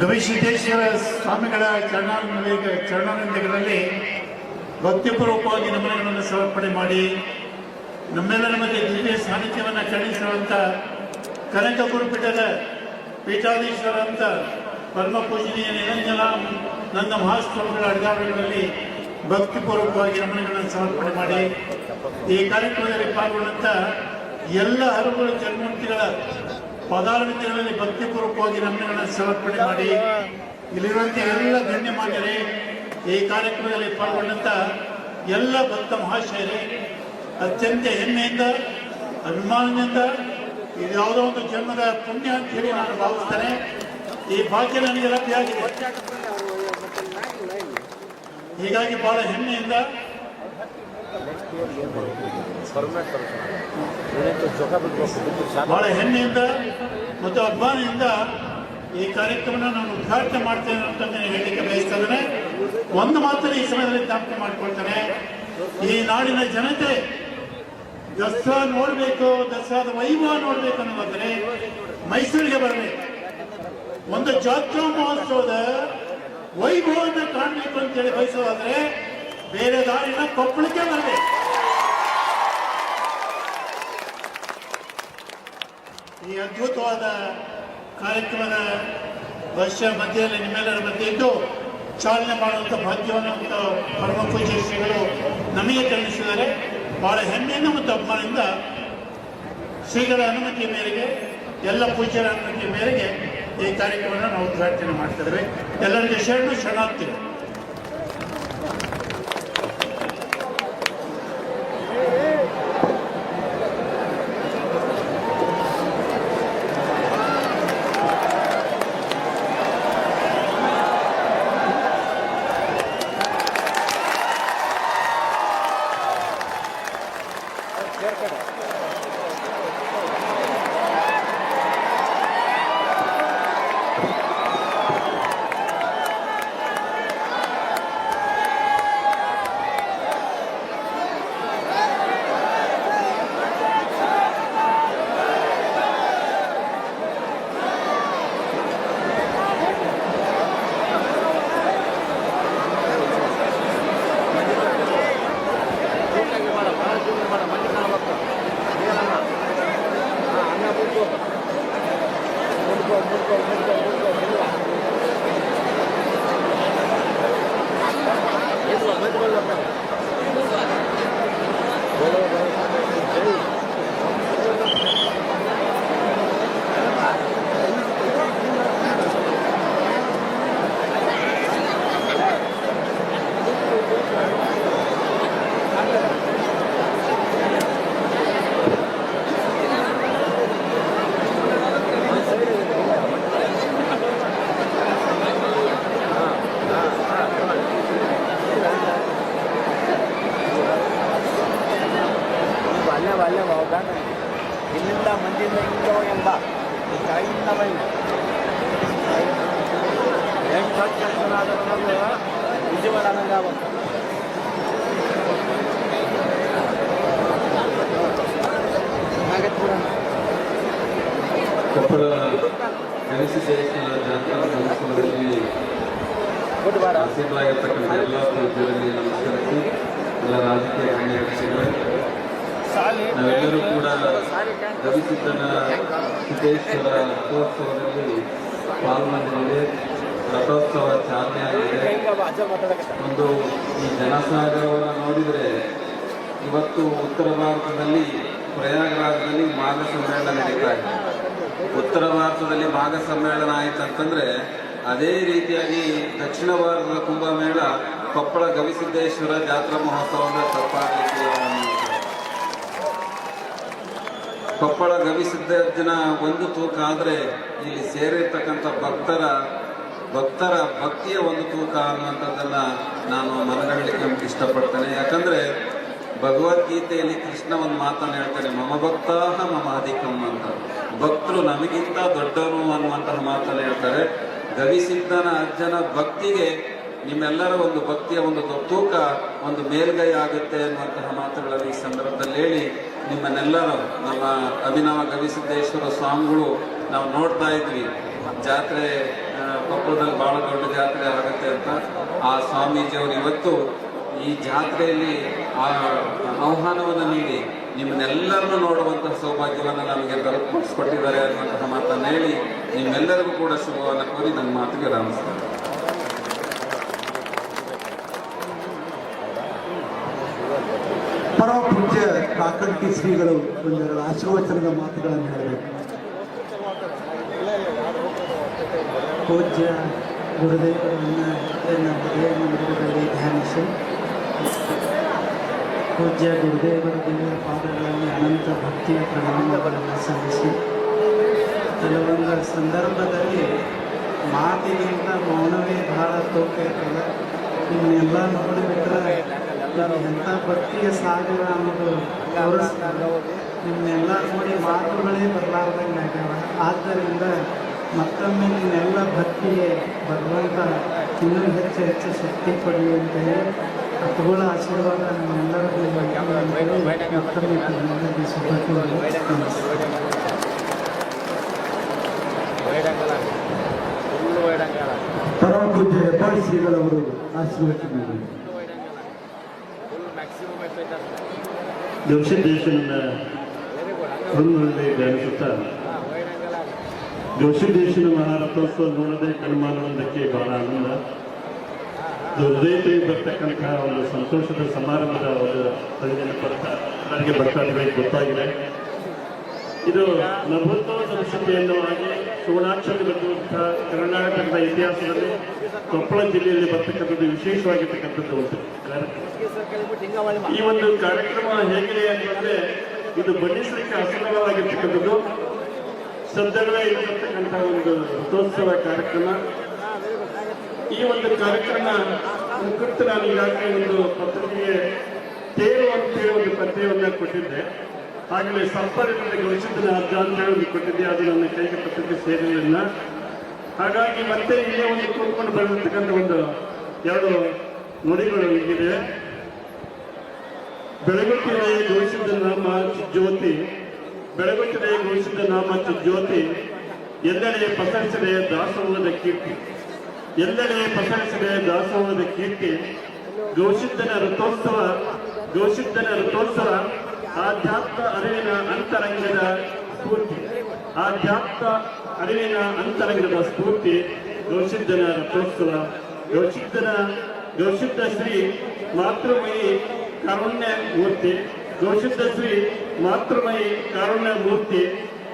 ಗವಿಸಿದ್ದೇಶ್ವರ ಸ್ವಾಮಿಗಳ ಚರಣಾನಂದ ಚರಣಾನಂದಗಳಲ್ಲಿ ಭಕ್ತಿಪೂರ್ವಕವಾಗಿ ನಮನಗಳನ್ನು ಸಮರ್ಪಣೆ ಮಾಡಿ, ನಮ್ಮೆಲ್ಲರ ಮಧ್ಯೆ ದಿವ್ಯ ಸಾನ್ನಿಧ್ಯವನ್ನು ಚಲಿಸುವಂತ ಕನಕ ಗುರುಪೀಠದ ಪೀಠಾಧೀಶ್ವರ ಅಂತ ಪರಮ ಪೂಜನೀಯ ನಿರಂಜನ ನನ್ನ ಮಹಾಸ್ವಾಮಿಗಳ ಅಡ್ಗಾವಳಿಗಳಲ್ಲಿ ಭಕ್ತಿಪೂರ್ವಕವಾಗಿ ನಮನಗಳನ್ನು ಸಮರ್ಪಣೆ ಮಾಡಿ, ಈ ಕಾರ್ಯಕ್ರಮದಲ್ಲಿ ಪಾಲ್ಗೊಂಡಂಥ ಎಲ್ಲ ಹರುಗಳು ಜನ್ಮೂರ್ತಿಗಳ ಪದಾರ್ವತಿಗಳಲ್ಲಿ ಭಕ್ತಿಪೂರ್ವಕವಾಗಿ ನಮನಗಳನ್ನು ಸಮರ್ಪಣೆ ಮಾಡಿ. ಇಲ್ಲಿರುವಂಥ ಎಲ್ಲ ಗಣ್ಯಮಾನ್ಯರೇ ಈ ಕಾರ್ಯಕ್ರಮದಲ್ಲಿ ಪಾಲ್ಗೊಂಡಂಥ ಎಲ್ಲ ಭಕ್ತ ಮಹಾಶಯರೇ, ಅತ್ಯಂತ ಹೆಮ್ಮೆಯಿಂದ, ಅಭಿಮಾನದಿಂದ, ಇದು ಯಾವುದೋ ಒಂದು ಜನ್ಮದ ಪುಣ್ಯ ಅಂತ ಹೇಳಿ ನಾನು ಭಾವಿಸ್ತೇನೆ. ಈ ಭಾಗ್ಯ ನನಗೆ ಲಭ್ಯವಾಗಿದೆ ಹೀಗಾಗಿ ಬಹಳ ಹೆಮ್ಮೆಯಿಂದ ಬಹಳ ಹೆಮ್ಮೆಯಿಂದ ಮತ್ತು ಅಭಿಮಾನದಿಂದ ಈ ಕಾರ್ಯಕ್ರಮನ ನಾನು ಉದ್ಘಾಟನೆ ಮಾಡ್ತೇನೆ ಅಂತ ನಾನು ಹೇಳಲಿಕ್ಕೆ ಒಂದು ಮಾತ್ರ ಈ ಸಮಯದಲ್ಲಿ ಜ್ಞಾಪಕ ಮಾಡ್ಕೊಳ್ತೇನೆ. ಈ ನಾಡಿನ ಜನತೆ ದಸರಾ ನೋಡಬೇಕು, ದಸರಾದ ವೈಭವ ನೋಡಬೇಕು ಅನ್ನೋದಾದ್ರೆ ಮೈಸೂರಿಗೆ ಬರಬೇಕು. ಒಂದು ಜಾತ್ರಾ ಮಹೋತ್ಸವದ ವೈಭವವನ್ನು ಕಾಣಬೇಕು ಅಂತೇಳಿ ಬಯಸೋದಾದ್ರೆ ಬೇರೆ ದಾರಿನ ಕೊಪ್ಪಳಕ್ಕೆ ಬರಲಿ ಈ ಅದ್ಭುತವಾದ ಕಾರ್ಯಕ್ರಮದ ವರ್ಷ ಮಧ್ಯದಲ್ಲಿ ನಿಮ್ಮೆಲ್ಲರ ಮಧ್ಯೆ ಇದ್ದು, ಚಾಲನೆ ಮಾಡುವಂಥ ಭಾಗ್ಯವನ್ನು ಮತ್ತು ಪರಮ ಪೂಜೆ ಶ್ರೀಗಳು ನಮಗೆ ತಿಳಿಸಿದ್ದಾರೆ. ಬಹಳ ಹೆಮ್ಮೆಯಿಂದ ಮತ್ತು ಅಭಿಮಾನದಿಂದ ಶ್ರೀಗಳ ಅನುಮತಿ ಮೇರೆಗೆ, ಎಲ್ಲ ಪೂಜ್ಯರ ಅನುಮತಿ ಮೇರೆಗೆ ಈ ಕಾರ್ಯಕ್ರಮವನ್ನು ನಾವು ಉದ್ಘಾಟನೆ ಮಾಡ್ತಿದ್ದೇವೆ ಎಲ್ಲರಿಗೆ ಶರಣು, ಶರಣಾರ್ಥಿಗಳು. ಬುಧವಾರ ಆಸೀನರಾಗಿರ್ತಕ್ಕಂಥ ಎಲ್ಲ ಪೂಜ್ಯರಲ್ಲಿ ನಮಸ್ಕರಿಸಿ. ನಾವೆಲ್ಲರೂ ಕೂಡ ರವಿಸಿದ್ದನ ಸಿದ್ದೇಶ್ವರ ರಥೋತ್ಸವದಲ್ಲಿ ಪಾಲ್ಗೊಂಡಿದ್ದೇವೆ ರಥೋತ್ಸವ ಚಾಲನೆ ಆಗಿದೆ. ಒಂದು ಈ ಜನಸಾಗರವನ್ನು ನೋಡಿದರೆ ಇವತ್ತು ಉತ್ತರ ಭಾರತದಲ್ಲಿ ಪ್ರಯಾಗರಾಜದಲ್ಲಿ ಮಾಘ ಸಮ್ಮೇಳನ ನಡೀತಾ ಇದೆ. ಉತ್ತರ ಭಾರತದಲ್ಲಿ ಮಾಘ ಸಮ್ಮೇಳನ ಆಯ್ತಂತಂದ್ರೆ ಅದೇ ರೀತಿಯಾಗಿ ದಕ್ಷಿಣ ಭಾರತದ ಕುಂಭಮೇಳ ಕೊಪ್ಪಳ ಗವಿಸಿದ್ದೇಶ್ವರ ಜಾತ್ರಾ ಮಹೋತ್ಸವದ ತಪ್ಪಾಗಲಿಕ್ಕೆ ಕೊಪ್ಪಳ ಗವಿಸಿದ್ದೇರ್ಜನ ಒಂದು ತೂಕ ಆದರೆ ಇಲ್ಲಿ ಸೇರಿರ್ತಕ್ಕಂಥ ಭಕ್ತರ ಭಕ್ತರ ಭಕ್ತಿಯ ಒಂದು ತೂಕ ಅನ್ನುವಂಥದ್ದನ್ನು ನಾನು ಮನಗಣಲಿಕ್ಕೆ ಇಷ್ಟಪಡ್ತೇನೆ. ಯಾಕಂದ್ರೆ ಭಗವದ್ಗೀತೆಯಲ್ಲಿ ಕೃಷ್ಣ ಒಂದು ಮಾತನ್ನು ಹೇಳ್ತಾರೆ ಮಮ ಭಕ್ತಾಹ ಮಮ ಅಧಿಕಂ ಅಂತ. ಭಕ್ತರು ನಮಗಿಂತ ದೊಡ್ಡವರು ಅನ್ನುವಂತಹ ಮಾತನ್ನು ಹೇಳ್ತಾರೆ. ಗವಿಸಿದ್ಧನ ಅಜ್ಜನ ಭಕ್ತಿಗೆ ನಿಮ್ಮೆಲ್ಲರ ಒಂದು ಭಕ್ತಿಯ ಒಂದು ತೂಕ ಒಂದು ಮೇಲ್ಗೈ ಆಗುತ್ತೆ ಅನ್ನುವಂತಹ ಮಾತುಗಳಲ್ಲಿ ಈ ಸಂದರ್ಭದಲ್ಲಿ ಹೇಳಿ, ನಿಮ್ಮನ್ನೆಲ್ಲರೂ ನಮ್ಮ ಅಭಿನವ ಗವಿಸಿದ್ದೇಶ್ವರ ಸ್ವಾಮಿಗಳು ನಾವು ನೋಡ್ತಾ ಇದ್ವಿ. ಜಾತ್ರೆ ಕೊಪ್ಪಳದಲ್ಲಿ ಭಾಳ ದೊಡ್ಡ ಜಾತ್ರೆ ಆಗುತ್ತೆ ಅಂತ. ಆ ಸ್ವಾಮೀಜಿಯವರು ಇವತ್ತು ಈ ಜಾತ್ರೆಯಲ್ಲಿ ಆ ಆಹ್ವಾನವನ್ನು ನೀಡಿ ನಿಮ್ಮನ್ನೆಲ್ಲರನ್ನು ನೋಡುವಂತಹ ಸೌಭಾಗ್ಯವನ್ನು ನಮಗೆ ದೊರಕಿಸ್ಕೊಟ್ಟಿದ್ದಾರೆ ಅನ್ನುವಂತಹ ಮಾತನ್ನು ಹೇಳಿ ನಿಮ್ಮೆಲ್ಲರಿಗೂ ಕೂಡ ಶುಭವನ್ನು ಕೋರಿ ನನ್ನ ಮಾತಿಗೆ ರಾಮಿಸ್ತಾರೆ ಪರಮ ಕಾಕಂಟಿ ಶ್ರೀಗಳು ಒಂದೆರಡು ಆಶೀರ್ವಚನದ ಮಾತುಗಳನ್ನು ಹೇಳಬೇಕು. ಪೂಜ್ಯ ಗುರುದೇವರನ್ನು ಧ್ಯಾನಿಸಿ. ಪೂಜ್ಯ ಗುರುದೇವರ ದಿವ್ಯ ಪಾದಗಳಲ್ಲಿ ಅನಂತ ಭಕ್ತಿಯ ಪ್ರಣಾಮಗಳನ್ನು ಸಲ್ಲಿಸಿ. ಕೆಲವೊಂದು ಸಂದರ್ಭದಲ್ಲಿ ಮಾತಿಗಿಂತ ಮೌನವೇ ಬಹಳ ತೋಕ ಇರ್ತದೆ. ಇನ್ನೆಲ್ಲ ನೋಡಿಬಿಟ್ರೆ ಎಂಥ ಭಕ್ತಿಯ ಸಾಗರ ಅನ್ನೋದು ನಿಮ್ನೆಲ್ಲ ನೋಡಿ ಮಾತುಗಳೇ ಬರಲಾರ್ದಂಗೆ ಆಗ್ಯಾವ. ಆದ್ದರಿಂದ ಮತ್ತೊಮ್ಮೆ ನಿನ್ನೆಲ್ಲ ಭಕ್ತಿಗೆ ಭಗವಂತ ಇನ್ನೂ ಹೆಚ್ಚು ಹೆಚ್ಚು ಶಕ್ತಿ ಕೊಡಲಿ ಅಂತ ಹೇಳಿ ಹತ್ತುಗಳ ಆಶೀರ್ವಾದ ನಮ್ಮೆಲ್ಲರಿಗೂ ಮತ್ತೊಮ್ಮೆ ತಮ್ಮಲ್ಲಿ ಶುಭ ಫುಲ್ ವೈಡಂಗಾಲ ಪರಮ ಪೂಜ್ಯ ಹೆಬ್ಬಾಳಿ ಶ್ರೀಗಳವರು ಆಶೀರ್ವಚನ ಮಾಡಿ ಫುಲ್ ಮ್ಯಾಕ್ಸಿಮಮ್ ಎಷ್ಟೈತೆ ಗವಿಸಿದ್ದೇಶನ ವೆರಿ ಗುಡ್ ಹಂಗೆ ಹೊಂದಿನಲ್ಲಿ ಧ್ಯಾನಿಸುತ್ತಾ ಹಾಂ ವೈಡಂಗಾಲ ಗವಿಸಿದ್ದೇಶನ ಮಹಾರಥೋತ್ಸವ ನೋಡದೆ ಕಣ್ಮಾನೊಂದಕ್ಕೆ ಬಹಳ ಆನಂದ ಇದು ಹೃದಯ ಬರ್ತಕ್ಕಂತಹ ಒಂದು ಸಂತೋಷದ ಸಮಾರಂಭದ ಒಂದು ಪರಿಗಣನೆ ಬರ್ತಾ ನನಗೆ ಬರ್ತಾ ಇದೆ, ಗೊತ್ತಾಗಿದೆ. ಇದು ನಭೋತ್ಸವ ಸಂಸ್ಕೃತಿಯನ್ನು ಆಗಿ ಸುವರ್ಣಾಕ್ಷರಿ ಬರುವಂತಹ ಕರ್ನಾಟಕದ ಇತಿಹಾಸದಲ್ಲಿ ಕೊಪ್ಪಳ ಜಿಲ್ಲೆಯಲ್ಲಿ ಬರ್ತಕ್ಕಂಥದ್ದು, ವಿಶೇಷವಾಗಿರ್ತಕ್ಕಂಥದ್ದು ಒಂದು ಈ ಒಂದು ಕಾರ್ಯಕ್ರಮ ಹೇಗಿದೆ ಅಂತಂದ್ರೆ ಇದು ಬಣ್ಣಿಸಲಿಕ್ಕೆ ಅಸಂಗವಾಗಿರ್ತಕ್ಕಂಥದ್ದು ಶಬ್ದಗಳೇ ಇರತಕ್ಕಂಥ ಒಂದು ರಥೋತ್ಸವ ಕಾರ್ಯಕ್ರಮ. ಈ ಒಂದು ಕಾರ್ಯಕ್ರಮ ಕುರಿತು ನಾನು ಈಗಾಗಲೇ ಒಂದು ಪತ್ರಿಕೆಗೆ ತೇರು ಅಂತೇಳಿ ಒಂದು ಪತ್ರಿಕೆಯನ್ನ ಕೊಟ್ಟಿದ್ದೆ. ಆಗಲೇ ಸಂಪರ್ಕದಲ್ಲಿ ಗಳಿಸಿದ್ದನ್ನ ಅರ್ಧ ಒಂದು ಕೊಟ್ಟಿದ್ದೆ. ಅದು ನನ್ನ ಕೈಗೆ ಪತ್ರಿಕೆ ಸೇರಲಿಲ್ಲ. ಹಾಗಾಗಿ ಮತ್ತೆ ಇಲ್ಲೇ ಒಂದು ಕೂತ್ಕೊಂಡು ಬರೆದಿರ್ತಕ್ಕಂಥ ಒಂದು ಎರಡು ನುಡಿಗಳು ಹೀಗಿದೆ ಬೆಳಗುತ್ತಿದೆ ಘೋಷಿಸಿದ ನಾಮ ಜ್ಯೋತಿ ಬೆಳಗುತ್ತಿದೆ ಘೋಷಿಸಿದ ನಾಮ ಜ್ಯೋತಿ ಎಲ್ಲೆಡೆ ಪಸರಿಸಿದೆ ದಾಸೋಹದ ಕೀರ್ತಿ. ಎಲ್ಲೆಡೆ ಪಸರಿಸಿದೆ ದಾಸೋಹದ ಕೀರ್ತಿ ಘೋಷಿದ್ದನ ರಥೋತ್ಸವ ಘೋಷಿದ್ದನ ರಥೋತ್ಸವ ಆಧ್ಯಾತ್ಮ ಅರಿವಿನ ಅಂತರಂಗದ ಸ್ಫೂರ್ತಿ, ಆಧ್ಯಾತ್ಮ ಅರಿವಿನ ಅಂತರಂಗದ ಸ್ಫೂರ್ತಿ ಘೋಷಿದ್ದನ ರಥೋತ್ಸವ ಘೋಷಿದ್ದನ ಘೋಷಿದ್ದ ಶ್ರೀ ಮಾತೃಮಯಿ ಕಾರುಣ್ಯ ಮೂರ್ತಿ ಘೋಷಿದ್ದ ಶ್ರೀ ಮಾತೃಮಯಿ ಕಾರುಣ್ಯ ಮೂರ್ತಿ,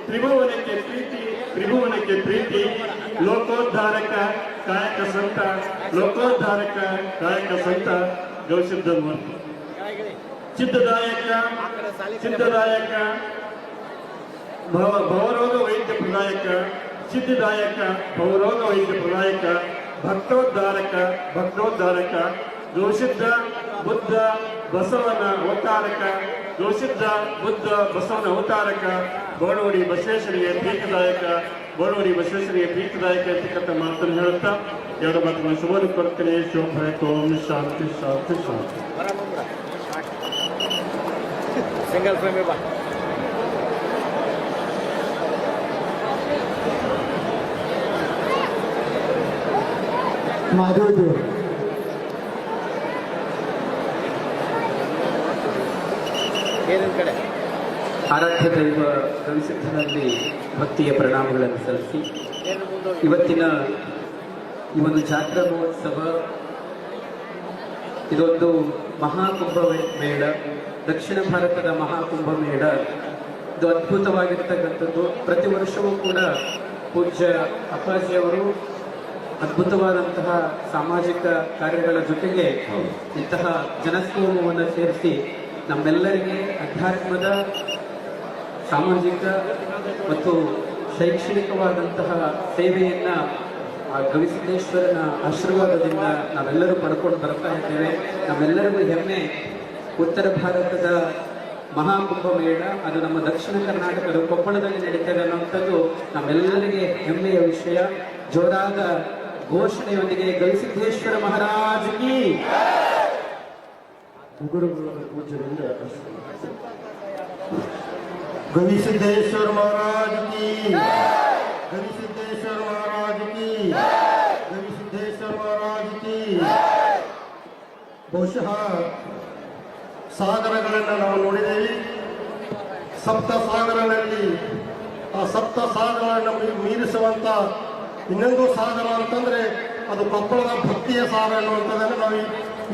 ತ್ರಿಭುವನಕ್ಕೆ ಪ್ರೀತಿ ತ್ರಿಭುವನಕ್ಕೆ ಪ್ರೀತಿ ಲೋಕೋದ್ಧಾರಕ ಕಾಯಕ ಸಂತ, ಲೋಕೋದ್ಧಾರಕ ಕಾಯಕ ಸಂತ ಸಿದ್ಧದಾಯಕ ಸಿದ್ಧದಾಯಕ, ಭವ, ಭವರೋಗ ವೈದ್ಯ ಪ್ರದಾಯಕ, ಸಿದ್ಧಿದಾಯಕ, ಭವರೋಗ ವೈದ್ಯ ಪ್ರದಾಯಕ, ಭಕ್ತೋದ್ಧಾರಕ ಭಕ್ತೋದ್ಧಾರಕ ದೋಷಿದ್ದ ಬುದ್ಧ, ಬಸವನ ಅವತಾರಕ ದೋಷಿದ್ದ ಬುದ್ಧ, ಬಸವನ ಅವತಾರಕ ಬೋಣವಡಿ ಬಸವೇಶ್ವರಿಗೆ ಪ್ರೀತಿದಾಯಕ ಬೋಣವಡಿ ಬಸವೇಶ್ವರಿಗೆ ಪ್ರೀತಿದಾಯಕ ಅಂತಕ್ಕಂಥ ಮಾತನ್ನು ಹೇಳುತ್ತಾ ಎರಡು ಮಾತುಗಳನ್ನು ಶುಭವನ್ನು ಕೊಡ್ತೇನೆ ಶೋಭ ಓಂ ಶಾಂತಿ ಶಾಂತಿ ಶಾಂತಿ ಬರಮಂದ್ರ ಸಿಂಗಲ್ ಫ್ರೇಮ್ ಬಾ ಮಾಧವದೇವ್ ಏನಿನ ಕಡೆ ಆರಾಧ್ಯ ದೈವ ಗವಿಸಿದ್ಧನಲ್ಲಿ ಭಕ್ತಿಯ ಪ್ರಣಾಮಗಳನ್ನು ಸಲ್ಲಿಸಿ. ಇವತ್ತಿನ ಈ ಒಂದು ಜಾತ್ರಾ ಮಹೋತ್ಸವ ಇದೊಂದು ಮಹಾಕುಂಭ ಮೇಳ ದಕ್ಷಿಣ ಭಾರತದ ಮಹಾಕುಂಭ ಮೇಳ. ಇದು ಅದ್ಭುತವಾಗಿರ್ತಕ್ಕಂಥದ್ದು. ಪ್ರತಿ ವರ್ಷವೂ ಕೂಡ ಪೂಜ್ಯ ಅಪ್ಪಾಜಿಯವರು ಅದ್ಭುತವಾದಂತಹ ಸಾಮಾಜಿಕ ಕಾರ್ಯಗಳ ಜೊತೆಗೆ ಇಂತಹ ಜನಸ್ತೋಮವನ್ನು ಸೇರಿಸಿ ನಮ್ಮೆಲ್ಲರಿಗೆ ಅಧ್ಯಾತ್ಮದ ಸಾಮಾಜಿಕ ಮತ್ತು ಶೈಕ್ಷಣಿಕವಾದಂತಹ ಸೇವೆಯನ್ನು ಆ ಗವಿಸಿದ್ದೇಶ್ವರನ ಆಶೀರ್ವಾದದಿಂದ ನಾವೆಲ್ಲರೂ ಪಡ್ಕೊಂಡು ಬರ್ತಾ ಇದ್ದೇವೆ. ನಮ್ಮೆಲ್ಲರಿಗೂ ಹೆಮ್ಮೆ. ಉತ್ತರ ಭಾರತದ ಮಹಾಕುಂಭ ಮೇಳ, ಅದು ನಮ್ಮ ದಕ್ಷಿಣ ಕರ್ನಾಟಕದ ಕೊಪ್ಪಳದಲ್ಲಿ ನಡೀತದೆ ಅನ್ನುವಂಥದ್ದು ನಮ್ಮೆಲ್ಲರಿಗೆ ಹೆಮ್ಮೆಯ ವಿಷಯ. ಜೋರಾದ ಘೋಷಣೆಯೊಂದಿಗೆ ಗವಿಸಿದ್ದೇಶ್ವರ ಮಹಾರಾಜ ಗುರುಗಳ ಪೂಜ್ಯರಿಂದ ಗವಿಸಿದ್ದೇಶ್ವರ ಮಹಾರಾಜ ಕಿ ಗವಿಸಿದ್ದೇಶ್ವರ ಮಹಾರಾಜ್ ಗವಿಸಿದ್ದೇಶ್ವರ ಮಹಾರಾಜ ಕಿ ಬಹುಶಃ ಸಾಗರಗಳನ್ನು ನಾವು ನೋಡಿದ್ದೇವೆ. ಸಪ್ತ ಸಾಗರಗಳಲ್ಲಿ ಆ ಸಪ್ತ ಸಾಗರಗಳನ್ನು ಮೀ- ಮೀರಿಸುವಂತ ಇನ್ನೊಂದು ಸಾಗರ ಅಂತಂದ್ರೆ ಅದು ಕೊಪ್ಪಳದ ಭಕ್ತಿಯ ಸಾಗರ ಅನ್ನುವಂಥದ್ದನ್ನು ನಾವು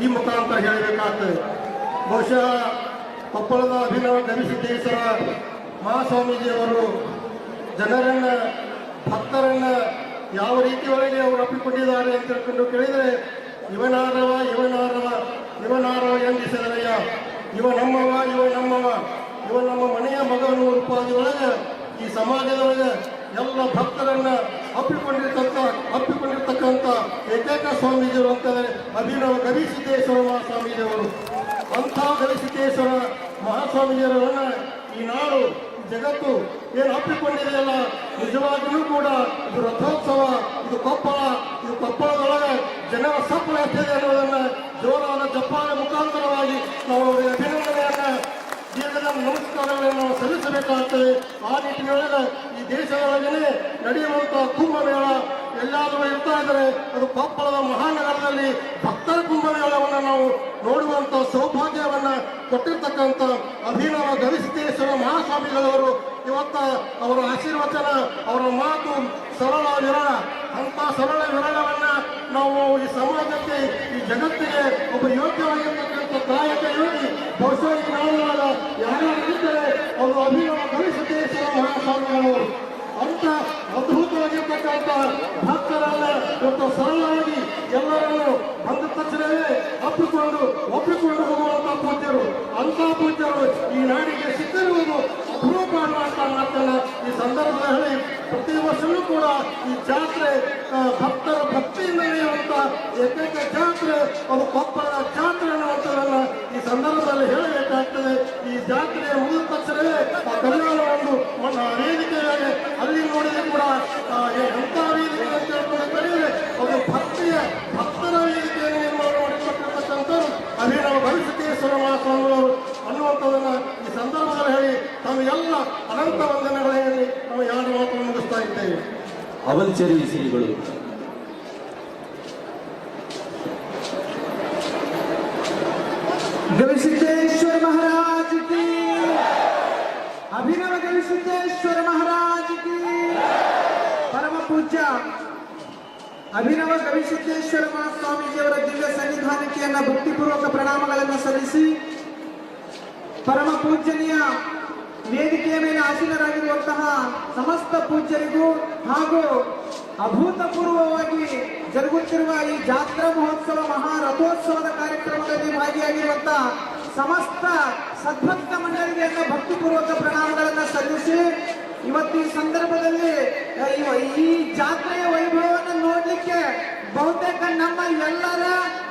ಈ ಮುಖಾಂತರ ಹೇಳಬೇಕಾಗ್ತದೆ. ಬಹುಶಃ ಕೊಪ್ಪಳದ ಅಭಿನವ ಗವಿಸಿದ್ದೇಶ್ವರ ಮಹಾಸ್ವಾಮೀಜಿಯವರು ಜನರನ್ನ, ಭಕ್ತರನ್ನ ಯಾವ ರೀತಿ ಒಳಗೆ ಅವರು ಅಪ್ಪಿಕೊಂಡಿದ್ದಾರೆ ಅಂತ ಹೇಳ್ಕೊಂಡು ಕೇಳಿದರೆ, ಇವನಾರವ ಇವನಾರವ ಇವನಾರವ ಎಂದಿಸಿದರಯ್ಯ ಇವ ನಮ್ಮವ ಇವ ನಮ್ಮವ, ಇವ ನಮ್ಮ ಮನೆಯ ಮಗನ ರೂಪಾದಿ ಒಳಗೆ ಈ ಸಮಾಜದೊಳಗೆ ಎಲ್ಲ ಭಕ್ತರನ್ನ ಅಪ್ಪಿಕೊಂಡಿರ್ತಕ್ಕ ಅಪ್ಪಿಕೊಂಡಿರ್ತಕ್ಕಂಥ ಏಕೈಕ ಸ್ವಾಮೀಜಿಯವರು ಅಂತಂದರೆ ಅಭಿನವ ಗವಿಸಿದ್ದೇಶ್ವರ ಮಹಾಸ್ವಾಮೀಜಿಯವರು. ಅಂಥ ಗವಿಸಿದ್ದೇಶ್ವರ ಮಹಾಸ್ವಾಮೀಜಿಯವರನ್ನ ಈ ನಾಡು, ಜಗತ್ತು ಏನು ಅಪ್ಪಿಕೊಂಡಿದೆಯಲ್ಲ, ನಿಜವಾಗಿಯೂ ಕೂಡ ಇದು ರಥೋತ್ಸವ, ಇದು ಕೊಪ್ಪಳ, ಇದು ಕೊಪ್ಪಳದೊಳಗೆ ಜನರ ಸಫಲ ಎಷ್ಟಿದೆ ಅನ್ನೋದನ್ನ ಜೋರಾದ ಜಪಾನ ಮುಖಾಂತರವಾಗಿ ನಾವು ಅವರಿಗೆ ಅಭಿನಂದನೆಯನ್ನ, ದೀರ್ಘದ ನಮಸ್ಕಾರಗಳನ್ನು ನಾವು ಸಲ್ಲಿಸಬೇಕಾಗ್ತದೆ. ಆ ನಿಟ್ಟಿನೊಳಗೆ ಈ ದೇಶದೊಳಗನೆ ನಡೆಯುವಂತಹ ಕುಂಭಮೇಳ ಎಲ್ಲಾದರೂ ಇರ್ತಾ ಇದ್ದಾರೆ ಅದು ಕೊಪ್ಪಳದ ಮಹಾನಗರದಲ್ಲಿ ಭಕ್ತರ ಕುಂಭಮೇಳವನ್ನು ನಾವು ನೋಡುವಂಥ ಸೌಭಾಗ್ಯವನ್ನ ಕೊಟ್ಟಿರ್ತಕ್ಕಂಥ ಅಭಿನವ ಗವಿಸಿದ್ದೇಶ್ವರ ಮಹಾಸ್ವಾಮಿಗಳವರು ಇವತ್ತ ಅವರ ಆಶೀರ್ವಚನ, ಅವರ ಮಾತು ಸರಳ ವಿರಳ. ಅಂತ ಸರಳ ವಿರಳವನ್ನ ನಾವು ಈ ಸಮಾಜಕ್ಕೆ, ಈ ಜಗತ್ತಿಗೆ ಒಬ್ಬ ಯೋಗ್ಯವಾಗಿರ್ತಕ್ಕಂಥ ಕಾಯಕ ಯೋಗಿ ಬಹುಶಃ ಯಾರು ಇದ್ದರೆ ಅವರು ಅಭಿನವ ಗವಿಸಿದ್ದೇಶ್ವರ ಮಹಾಸ್ವಾಮಿಗಳವರು. ಅಂತ ಅದ್ಭುತವಾಗಿರ್ತಕ್ಕಂಥ ಭಕ್ತರನ್ನ ಇವತ್ತು ಸರಳವಾಗಿ ಎಲ್ಲರನ್ನು ಬಂದ ತಕ್ಷಣವೇ ಅಪ್ಪಿಕೊಂಡು ಒಪ್ಪಿಕೊಂಡು ಹೋಗುವಂತ ಪೂಜ್ಯರು ಅಂತ ಪೂಜ್ಯರು ಈ ನಾಡಿಗೆ ಸಿಕ್ಕಿರುವುದು ಅಪರೂಪ ಅನ್ನುವಂತ ಮಾತನ್ನ ಈ ಸಂದರ್ಭದಲ್ಲಿ ಕೂಡ ಈ ಜಾತ್ರೆ ಭಕ್ತರ ಭಕ್ತಿಯಿಂದ ನಡೆಯುವಂತ ಏಕೈಕ ಜಾತ್ರೆ ಅದು ಕೊಪ್ಪಳದ ಜಾತ್ರೆ ಅನ್ನುವಂಥದ್ದನ್ನ ಈ ಸಂದರ್ಭದಲ್ಲಿ ಹೇಳಬೇಕಾಗ್ತದೆ. ಈ ಜಾತ್ರೆ ಮುಗಿದ ತಕ್ಷಣವೇ ಕಲ್ಯಾಣ ಒಂದು ವೇದಿಕೆಯಾಗಿ ಅಲ್ಲಿ ನೋಡಿದ್ರೆ ಕೂಡ ಆ, ಎ- ಎಂಥ ವೇದಿಕೆ ಅಂತ ಹೇಳ್ಕೊಂಡು ಕರೆಯದೆ ಅದು ಭಕ್ತಿಯ ಭಕ್ತರ ವೇದಿಕೆಯನ್ನು ನಿರ್ಮಾಣ ಮಾಡಿಕೊಟ್ಟಿರ್ತಕ್ಕಂಥವ್ರು ಅಭಿನವ ಭವಿಷ್ಯಕೇಶ್ವರ ಮಹಾಸ್ವಾಮಿಗಳು ಅನ್ನುವಂಥದ್ದನ್ನ ಈ ಸಂದರ್ಭದಲ್ಲಿ ಹೇಳಿ ತಮ್ಮ ಎಲ್ಲ ಅನಂತ ವಂದನೆಗಳ ಹೇಳಿ ನಾವು ಎರಡು ಮಾತನ್ನು ಮುಗಿಸ್ತಾ ಇದ್ದೇವೆ. ಅವಲ್ಚರಿ ಇಸವಿಗಳು ಗವಿಸಿದ್ದೇಶ್ವರ ಮಹಾರಾಜ ಅಭಿನವ ಗವಿಸಿದ್ದೇಶ್ವರ ಮಹಾರಾಜ ಪರಮ ಪೂಜ್ಯ ಅಭಿನವ ಗವಿಸಿದ್ದೇಶ್ವರ ಮಹಾಸ್ವಾಮೀಜಿಯವರ ದಿವ್ಯ ಸನ್ನಿಧಾನಕ್ಕೆಯನ್ನ ಭಕ್ತಿಪೂರ್ವಕ ಪ್ರಣಾಮಗಳನ್ನು ಸಲ್ಲಿಸಿ ಪರಮ ಪೂಜ್ಯನೀಯ ವೇದಿಕೆಯ ಮೇಲೆ ಆಸೀನರಾಗಿರುವಂತಹ ಸಮಸ್ತ ಪೂಜ್ಯರಿಗೂ ಹಾಗೂ ಅಭೂತಪೂರ್ವವಾಗಿ ಜರುಗುತ್ತಿರುವ ಈ ಜಾತ್ರಾ ಮಹೋತ್ಸವ ಮಹಾರಥೋತ್ಸವದ ಕಾರ್ಯಕ್ರಮದಲ್ಲಿ ಭಾಗಿಯಾಗಿರುವಂತಹ ಸಮಸ್ತ ಸದ್ಭಕ್ತ ಮಂಡಳಿಗೆ ನನ್ನ ಭಕ್ತಿಪೂರ್ವಕ ಪ್ರಣಾಮಗಳನ್ನು ಸಲ್ಲಿಸಿ ಇವತ್ತು ಈ ಸಂದರ್ಭದಲ್ಲಿ ಈ ಜಾತ್ರೆಯ ವೈಭವವನ್ನು ನೋಡ್ಲಿಕ್ಕೆ ಬಹುತೇಕ ನಮ್ಮ ಎಲ್ಲರ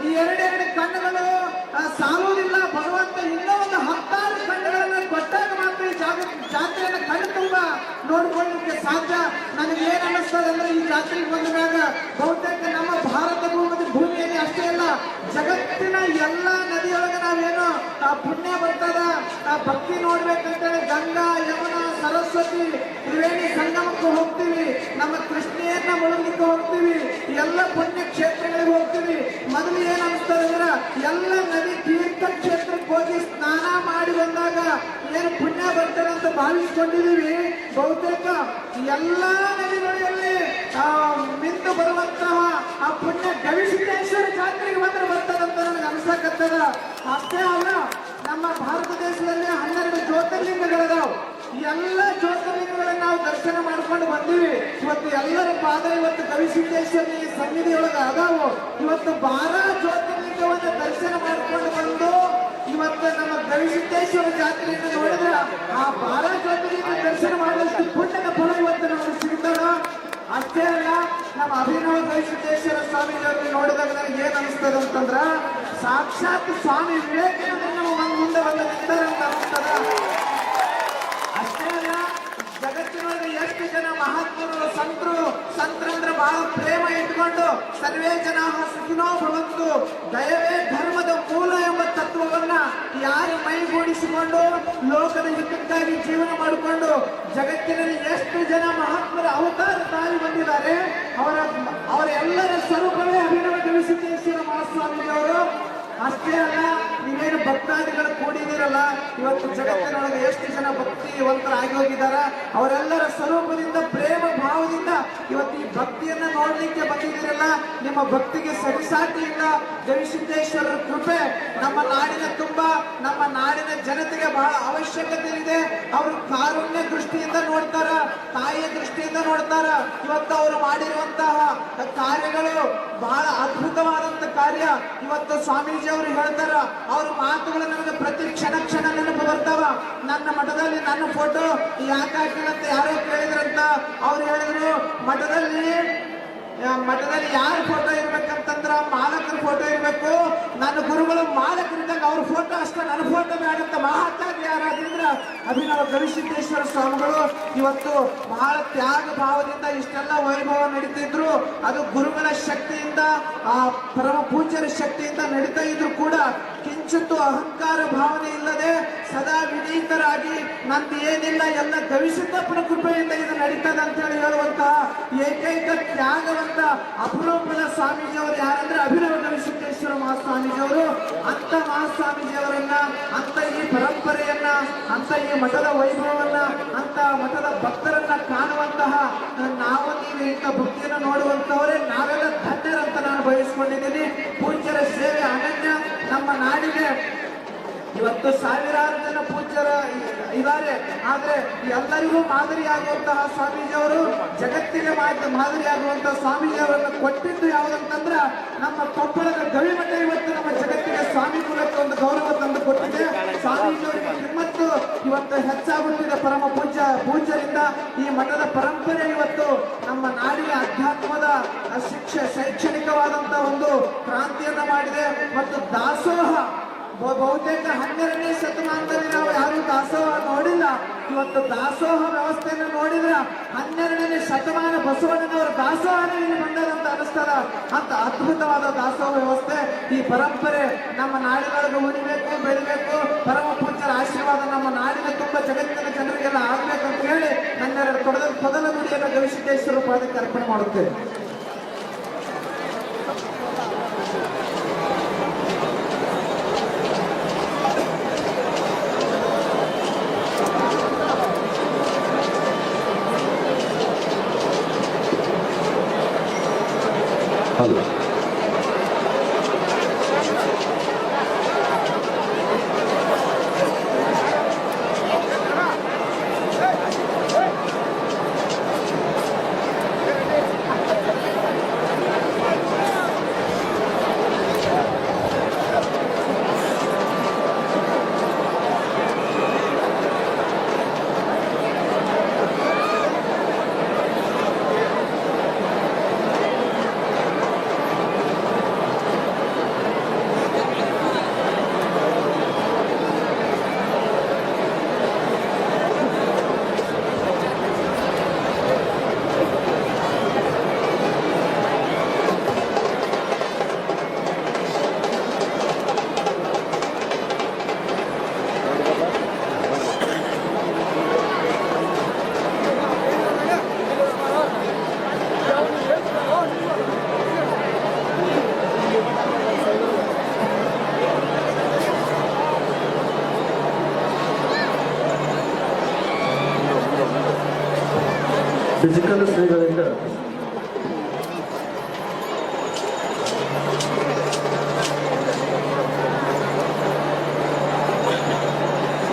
ಈ ಎರಡೆರಡು ಕಣ್ಣುಗಳು ಸಾಲುವುದಿಲ್ಲ ಭಗವಂತ ಇನ್ನೂ ಒಂದು ಹತ್ತಾರು ಕಣ್ಣುಗಳನ್ನು ಕೊಟ್ಟಾಗ ಮಾತ್ರ ಈ ಜಾತ್ರೆ ಜಾತ್ರೆಯನ್ನು ಕಣ್ಣು ತುಂಬ ನೋಡ್ಕೊಳ್ಳಿಕ್ಕೆ ಸಾಧ್ಯ. ನನಗೆ ಏನ್ ಅನ್ನಿಸ್ತದೆ ಅಂದ್ರೆ ಈ ಜಾತ್ರೆಗೆ ಬಂದಾಗ ಬಹುತೇಕ ನಮ್ಮ ಭಾರತ ಭೂಮಿ ಭೂಮಿಯಲ್ಲಿ ಅಷ್ಟೇ ಅಲ್ಲ, ಜಗತ್ತಿನ ಎಲ್ಲ ನದಿಯೊಳಗೆ ನಾವೇನು, ಆ, ಪುಣ್ಯ ಬರ್ತದ? ಆ, ಭಕ್ತಿ ನೋಡ್ಬೇಕಂತೇಳಿ ಗಂಗಾ, ಯಮುನಾ ಸರಸ್ವತಿ, ತ್ರಿವೇಣಿ ಸಂಗಮಕ್ಕೆ ಹೋಗ್ತೀವಿ. ನಮ್ಮ ಕೃಷ್ಣೆಯನ್ನ ಮುಳುಗಲಿಕ್ಕೆ ಹೋಗ್ತೀವಿ. ಎಲ್ಲ ಪುಣ್ಯ ಕ್ಷೇತ್ರಗಳಿಗೆ ಹೋಗ್ತೀವಿ. ಮೊದಲು ಏನ್ ಅಂದ್ರೆ, ಎಲ್ಲ ನದಿ ತೀರ್ಥ ಕ್ಷೇತ್ರಕ್ಕೆ ಹೋಗಿ ಸ್ನಾನ ಮಾಡಿ ಬಂದಾಗ ಏನು ಪುಣ್ಯ ಬರ್ತದೆ ಅಂತ ಭಾವಿಸ್ಕೊಂಡಿದೀವಿ ಬಹುತೇಕ ಎಲ್ಲ ನದಿಗಳಲ್ಲಿ ಮಿಂದು ಬರುವಂತಹ ಆ ಪುಣ್ಯ ಗವಿಸಿದ್ದೇಶ್ವರ ಜಾತ್ರೆಗೆ ಮಾತ್ರ ಬರ್ತದಂತ ನನಗೆ ಅನ್ಸಕತ್ತದ. ಅಷ್ಟೇ ಅಲ್ಲ, ನಮ್ಮ ಭಾರತ ದೇಶದಲ್ಲಿ ಹನ್ನೆರಡು ಜ್ಯೋತಿರ್ಲಿಂಗಗಳಿದಾವ್. ಎಲ್ಲ ಜ್ಯೋತಿರ್ಲಿಂಗಗಳನ್ನ ನಾವು ದರ್ಶನ ಮಾಡ್ಕೊಂಡು ಬಂದೀವಿ. ಇವತ್ತು ಎಲ್ಲರ ಪಾದ ಇವತ್ತು ಗವಿಸಿದ್ದೇಶ್ವರ ಈ ಸನ್ನಿಧಿಯೊಳಗೆ ಅದಾವು ಇವತ್ತು ಬಾರ ಜ್ಯೋತಿರ್ಲಿಂಗವನ್ನ ದರ್ಶನ ಮಾಡ್ಕೊಂಡು ಬಂದು ಇವತ್ತು ನಮ್ಮ ಗವಿಸಿದ್ದೇಶ್ವರ ಜಾತ್ರೆಯನ್ನು ನೋಡಿದ್ರೆ ಆ ಬಾರ ಜ್ಯೋತಿರ್ಲಿಂಗ ದರ್ಶನ ಮಾಡುವಷ್ಟು ಪುಣ್ಯದ ಫಲ ಇವತ್ತು ನಮಗೆ ಸಿಗ್ತಾರ ಅಷ್ಟೇ ಅಲ್ಲ, ನಮ್ಮ ಅಭಿನವ ಗವಿಸಿದ್ದೇಶ್ವರ ಸ್ವಾಮಿಗಳನ್ನು ನೋಡಿದಾಗ ನನಗೆ ಏನ್ ಅನಿಸ್ತದೆ ಅಂತಂದ್ರ, ಸಾಕ್ಷಾತ್ ಸ್ವಾಮಿ ವಿವೇಕಾನಂದ ನಮ್ಮ ಒಂದ್ ಮುಂದೆ ಬಂದ ನಿಂತಾರೆ ಅಂತ ಜಗತ್ತಿನಲ್ಲಿ ಎಷ್ಟು ಜನ ಮಹಾತ್ಮರು, ಸಂತರು ಅಂದ್ರೆ ಬಹಳ ಪ್ರೇಮ ಇಟ್ಕೊಂಡು ಸರ್ವೇ ಜನ ಸುಖನೋ ಭವಂತು, ದಯವೇ ಧರ್ಮದ ಮೂಲ ಎಂಬ ತತ್ವವನ್ನ ಯಾರು ಮೈಗೂಡಿಸಿಕೊಂಡು ಲೋಕದ ಹಿತಕ್ಕಾಗಿ ಜೀವನ ಮಾಡಿಕೊಂಡು ಜಗತ್ತಿನಲ್ಲಿ ಎಷ್ಟು ಜನ ಮಹಾತ್ಮರ ಅವತಾರ ತಾಯಿ ಬಂದಿದ್ದಾರೆ, ಅವರ, ಅವರೆಲ್ಲರ ಸ್ವರೂಪವೇ ಅಭಿನವ ತಿಳಿಸಿದ್ದೇ ಶ್ರೀ ಮಹಾಸ್ವಾಮಿಯವರು ಅಷ್ಟೇ ಅಲ್ಲ, ನೀವೇನು ಭಕ್ತಾದಿಗಳು ಕೂಡಿದಿರಲ್ಲ ಇವತ್ತು ಜಗತ್ತಿನೊಳಗೆ ಎಷ್ಟು ಜನ ಭಕ್ತಿವಂತರಾಗಿ ಹೋಗಿದಾರ ಅವರೆಲ್ಲರ ಸ್ವರೂಪದಿಂದ, ಪ್ರೇಮ ಭಾವದಿಂದ ಇವತ್ತು ಈ ಭಕ್ತಿಯನ್ನ ನೋಡ್ಲಿಕ್ಕೆ ಬಂದಿದ್ದೀರಲ್ಲ, ನಿಮ್ಮ ಭಕ್ತಿಗೆ ಸರಿಸಾಟಿಯಿಂದ ಇಲ್ಲ ಗವಿಸಿದ್ದೇಶ್ವರರ ಕೃಪೆ ನಮ್ಮ ನಾಡಿನ ತುಂಬ, ನಮ್ಮ ನಾಡಿನ ಜನತೆಗೆ ಬಹಳ ಅವಶ್ಯಕತೆ ಇದೆ ಅವರು ಕಾರುಣ್ಯ ದೃಷ್ಟಿಯಿಂದ ನೋಡ್ತಾರ, ತಾಯಿಯ ದೃಷ್ಟಿಯಿಂದ ನೋಡ್ತಾರ. ಇವತ್ತು ಅವರು ಮಾಡಿರುವಂತಹ ಕಾರ್ಯಗಳು ಬಹಳ ಅದ್ಭುತವಾದಂತ ಕಾರ್ಯ ಇವತ್ತು ಸ್ವಾಮೀಜಿ ಅವರು ಹೇಳ್ತಾರ. ಅವ್ರ ಮಾತುಗಳು ನನಗೆ ಪ್ರತಿ ಕ್ಷಣ ಕ್ಷಣ ನೆನಪು ಬರ್ತಾವ. ನನ್ನ ಮಠದಲ್ಲಿ ನನ್ನ ಫೋಟೋ ಯಾಕೆ ಹಾಕಿರಂತ ಯಾರೋ ಕೇಳಿದ್ರಂತ. ಅವ್ರು ಹೇಳಿದ್ರು, ಮಠದಲ್ಲಿ ಮಠದಲ್ಲಿ ಯಾರ ಫೋಟೋ ಇರ್ಬೇಕಂತಂದ್ರ ಮಾಲಕರ ಫೋಟೋ ಇರ್ಬೇಕು. ನನ್ನ ಗುರುಗಳು ಮಾಲಕರಿದ್ದಾಗ ಅವ್ರ ಫೋಟೋ ಅಷ್ಟೇ, ನನ್ನ ಫೋಟೋ ಬೇಡಂತ ಮಹಾತ್ಮ ಯಾರಾದ್ರಿಂದ ಅಭಿನವ ಗವಿಸಿದ್ದೇಶ್ವರ ಸ್ವಾಮಿಗಳು ಇವತ್ತು ಬಹಳ ತ್ಯಾಗ ಭಾವದಿಂದ ಇಷ್ಟೆಲ್ಲ ವೈಭವ ನಡೀತಿದ್ರು. ಅದು ಗುರುಗಳ ಶಕ್ತಿಯಿಂದ, ಆ ಪರಮ ಪೂಜ್ಯರ ಶಕ್ತಿಯಿಂದ ನಡೀತಾ ಇದ್ರು ಕೂಡ. ಕಿಂಚಿತ್ತು ಅಹಂಕಾರ ಭಾವನೆ ಇಲ್ಲದೆ ಸದಾ ವಿನೀತರಾಗಿ ನಂದು ಏನಿಲ್ಲ ಎಲ್ಲ ಗವಿಸಿದ್ದಪ್ಪನ ಕೃಪೆಯಿಂದ ಇದು ನಡೀತದೆ ಅಂತ ಹೇಳಿ ಹೇಳುವಂತಹ ಏಕೈಕ ತ್ಯಾಗವಂತ ಅಪರೂಪದ ಸ್ವಾಮೀಜಿಯವರು ಯಾರಂದ್ರೆ ಅಭಿನವ ಗವಿಸಿದ್ದೇಶ್ವರ ಮಹಾಸ್ವಾಮೀಜಿಯವರು. ಅಂತ ಮಹಾಸ್ವಾಮೀಜಿಯವರನ್ನ ಅಂತ ಈ ಪರಂಪರೆಯನ್ನ ಅಂತ ಈ ಮಠದ ವೈಭವವನ್ನ ಅಂತ ಮಠದ ಭಕ್ತರನ್ನ ಕಾಣುವಂತಹ ನಾವು ನೀವು ಇಂಥ ಭಕ್ತಿಯನ್ನು ನೋಡುವಂತವರೇ ನಾವೆಲ್ಲ ಧನ್ಯರಂತ ನಾನು ಬಯಸ್ಕೊಂಡಿದ್ದೀನಿ. ಪೂಜ್ಯರ ಸೇವೆ ಅನನ್ಯ ನಮ್ಮ ನಾಡಿಗೆ ಇವತ್ತು ಸಾವಿರಾರು ಜನ ಪೂಜ್ಯರ ಇದ್ದಾರೆ. ಆದ್ರೆ ಎಲ್ಲರಿಗೂ ಮಾದರಿಯಾಗುವಂತಹ ಸ್ವಾಮೀಜಿಯವರು ಜಗತ್ತಿಗೆ ಮಾದರಿಯಾಗುವಂತಹ ಸ್ವಾಮೀಜಿಯವರನ್ನು ಕೊಟ್ಟಿದ್ದು ಯಾವುದಂತಂದ್ರೆ ನಮ್ಮ ಕೊಪ್ಪಳದ ಗವಿಮಠ ಇವತ್ತು ನಮ್ಮ ಜಗತ್ತಿಗೆ ಸ್ವಾಮಿ ಕುಲಕ್ಕೆ ಒಂದು ಗೌರವ ತಂದು ಕೊಟ್ಟಿದೆ. ಸ್ವಾಮೀಜಿಯವರಿಗೆ ಕಿಮ್ಮತ್ತು ಇವತ್ತು ಹೆಚ್ಚಾಗುತ್ತಿದೆ ಪರಮ ಪೂಜ್ಯ, ಪೂಜ್ಯರಿಂದ ಈ ಮಠದ ಪರಂಪರೆ ಇವತ್ತು ನಮ್ಮ ನಾಡಿನ ಅಧ್ಯಾತ್ಮದ ಶಿಕ್ಷ ಶೈಕ್ಷಣಿಕವಾದಂತಹ ಒಂದು ಕ್ರಾಂತಿಯನ್ನ ಮಾಡಿದೆ. ಮತ್ತು ದಾಸೋಹ ಬಹುತೇಕ ಹನ್ನೆರಡನೇ ಶತಮಾನದಲ್ಲಿ ನಾವು ಯಾರು ದಾಸೋಹ ನೋಡಿಲ್ಲ. ಇವತ್ತು ದಾಸೋಹ ವ್ಯವಸ್ಥೆಯನ್ನು ನೋಡಿದ್ರ ಹನ್ನೆರಡನೇ ಶತಮಾನ ಬಸವಣ್ಣನವರ ದಾಸೋಹನೇ ಇಲ್ಲಿ ಬಂದದಂತ ಅನಿಸ್ತಾರ ಅಂತ ಅದ್ಭುತವಾದ ದಾಸೋಹ ವ್ಯವಸ್ಥೆ. ಈ ಪರಂಪರೆ ನಮ್ಮ ನಾಡಿನೊಳಗೆ ಉಳಿಬೇಕು, ಬೆಳಿಬೇಕು. ಪರಮ ಪೂಜ್ಯರ ಆಶೀರ್ವಾದ ನಮ್ಮ ನಾಡಿನ ತುಂಬ ಜಗತ್ತಿನ ಜನರಿಗೆಲ್ಲ ಆಗ್ಬೇಕು ಅಂತ ಹೇಳಿ ಹನ್ನೆರಡು ಕೊಡದ ತೊದಲ ಗುಡಿಯನ್ನು ಗವಿಸಿದ್ದೇಶ್ವರ ಪಾದಕ್ಕೆ ಅರ್ಪಣೆ 好的。ಫಿಸಿಕಲ್ ಶ್ರೀಗಳಿಂದ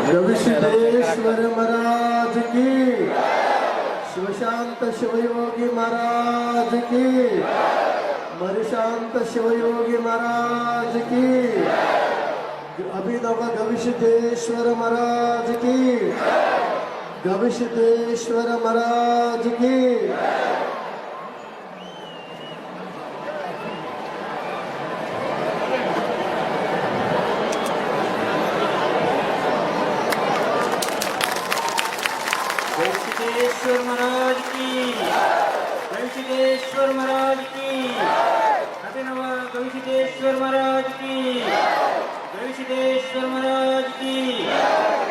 रविसिद्धेश्वर महाराज की शिवशांत शिवयोगी महाराज की मरिशांत शिवयोगी महाराज की अभिनव गविसिद्धेश्वर महाराज की ગવિષ્ઠેશ્વર મહારાજ કી ગવિષ્ઠેશ્વર મહારાજ કી ગવિષ્ઠેશ્વર મહારાજ કી અભિનવ ગવિષ્ઠેશ્વર મહારાજ કી ગવિષ્ઠેશ્વર મહારાજ કી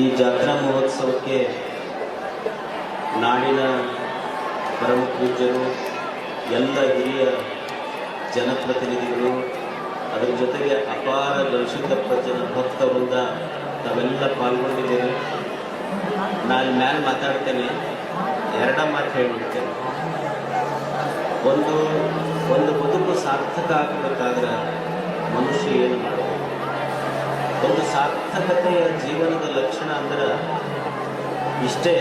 ಈ ಜಾತ್ರಾ ಮಹೋತ್ಸವಕ್ಕೆ ನಾಡಿನ ಪರಮ ಪೂಜ್ಯರು, ಎಲ್ಲ ಹಿರಿಯ ಜನಪ್ರತಿನಿಧಿಗಳು, ಅದರ ಜೊತೆಗೆ ಅಪಾರ ಗವಿಸಿದ್ದಪ್ಪ ಜನ ಭಕ್ತವೃಂದ ತಾವೆಲ್ಲ ಪಾಲ್ಗೊಂಡಿದ್ದೀರಿ ನಾನು ಮ್ಯಾಲೆ ಮಾತಾಡ್ತೇನೆ. ಎರಡ ಮಾತು ಹೇಳ್ಬಿಡ್ತೇನೆ. ಒಂದು ಒಂದು ಬದುಕು ಸಾರ್ಥಕ ಆಗಬೇಕಾದ್ರೆ ಮನುಷ್ಯ ಏನು ಮಾಡಬೇಕು? ಒಂದು ಸಾರ್ಥಕತೆಯ ಜೀವನದ ಲಕ್ಷಣ ಅಂದ್ರೆ ಇಷ್ಟೇ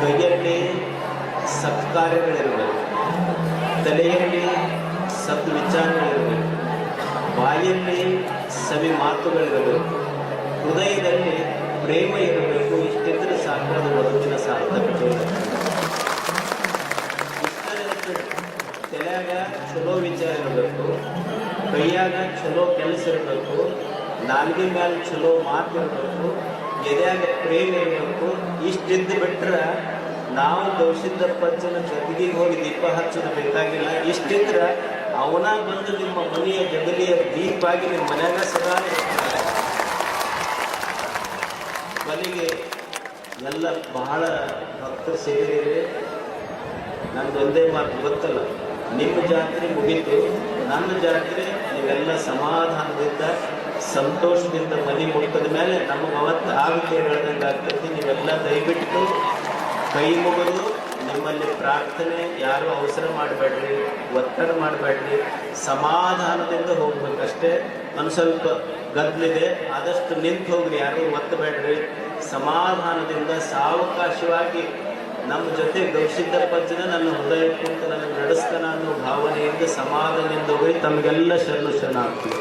ಕೈಯಲ್ಲಿ ಸತ್ಕಾರ್ಯಗಳಿರಬೇಕು ತಲೆಯಲ್ಲಿ ಸತ್ ವಿಚಾರಗಳಿರಬೇಕು. ಬಾಯಲ್ಲಿ ಸವಿ ಮಾತುಗಳಿರಬೇಕು. ಹೃದಯದಲ್ಲಿ ಪ್ರೇಮ ಇರಬೇಕು. ಇಷ್ಟಿದ್ರೆ ಸಾಕಾದ ಬದುಕಿನ ಸಾರ್ಥಕತೆ ತಲೆಯಾಗ ಚಲೋ ವಿಚಾರ ಇರಬೇಕು. ಕೈಯಾಗ ಚಲೋ ಕೆಲಸ ಇರಬೇಕು. ನಾಲ್ಗೆ ಮೇಲೆ ಚಲೋ ಮಾತಿರಬೇಕು ಎದೆಯಾಗ ಪ್ರೇಮ ಇರಬೇಕು ಇಷ್ಟಿದ್ದು ಬಿಟ್ರೆ ನಾವು ಗೌಸಿದ್ದಪ್ಪಜ್ಜನ ಜೊತೆಗೆ ಹೋಗಿ ದೀಪ ಹಚ್ಚೋದು ಬೇಕಾಗಿಲ್ಲ ಇಷ್ಟಿದ್ರೆ ಅವನ ಬಂದು ನಿಮ್ಮ ಮನೆಯ ಜಗಲಿಯ ದೀಪ ಆಗಿ ನಿಮ್ಮ ಮನೆಯಾಗ ಸದಾ. ಕೊನೆಗೆ ಎಲ್ಲ ಬಹಳ ಭಕ್ತರು ಸೇರಿದರೆ ನಂದು ಒಂದೇ ಮಾತು ಗೊತ್ತಲ್ಲ, ನಿಮ್ಮ ಜಾತ್ರೆ ಮುಗೀತು, ನನ್ನ ಜಾತ್ರೆ ನೀವೆಲ್ಲ ಸಮಾಧಾನದಿಂದ ಸಂತೋಷದಿಂದ ಮನೆ ಮುಟ್ಟದ ಮೇಲೆ ನಮಗೆ ಅವತ್ತು ಆಗುತ್ತೆ ಹೇಳ್ದಂಗೆ ಆಗ್ತೈತಿ ನೀವೆಲ್ಲ ದಯವಿಟ್ಟು ಕೈ ಮುಗಿದು ನಿಮ್ಮಲ್ಲಿ ಪ್ರಾರ್ಥನೆ ಯಾರು ಅವಸರ ಮಾಡಬೇಡ್ರಿ, ಒತ್ತಡ ಮಾಡಬೇಡ್ರಿ, ಸಮಾಧಾನದಿಂದ ಹೋಗ್ಬೇಕಷ್ಟೇ. ಒಂದು ಸ್ವಲ್ಪ ಗದ್ದಲಿದೆ ಆದಷ್ಟು ನಿಂತು ಹೋಗ್ರಿ. ಯಾರು ಒತ್ತಬೇಡ್ರಿ. ಸಮಾಧಾನದಿಂದ ಸಾವಕಾಶವಾಗಿ ನಮ್ಮ ಜೊತೆ ಗವಿಸಿದ್ದ ಪಂಚನ ನನ್ನ ಹೃದಯಕ್ಕೂ ನನಗೆ ನಡೆಸ್ತಾನ ಅನ್ನೋ ಭಾವನೆಯಿಂದ ಸಮಾಧಾನದಿಂದ ಹೋಗಿ ತಮಗೆಲ್ಲ ಶರಣು ಶರಣ ಆಗ್ತೀವಿ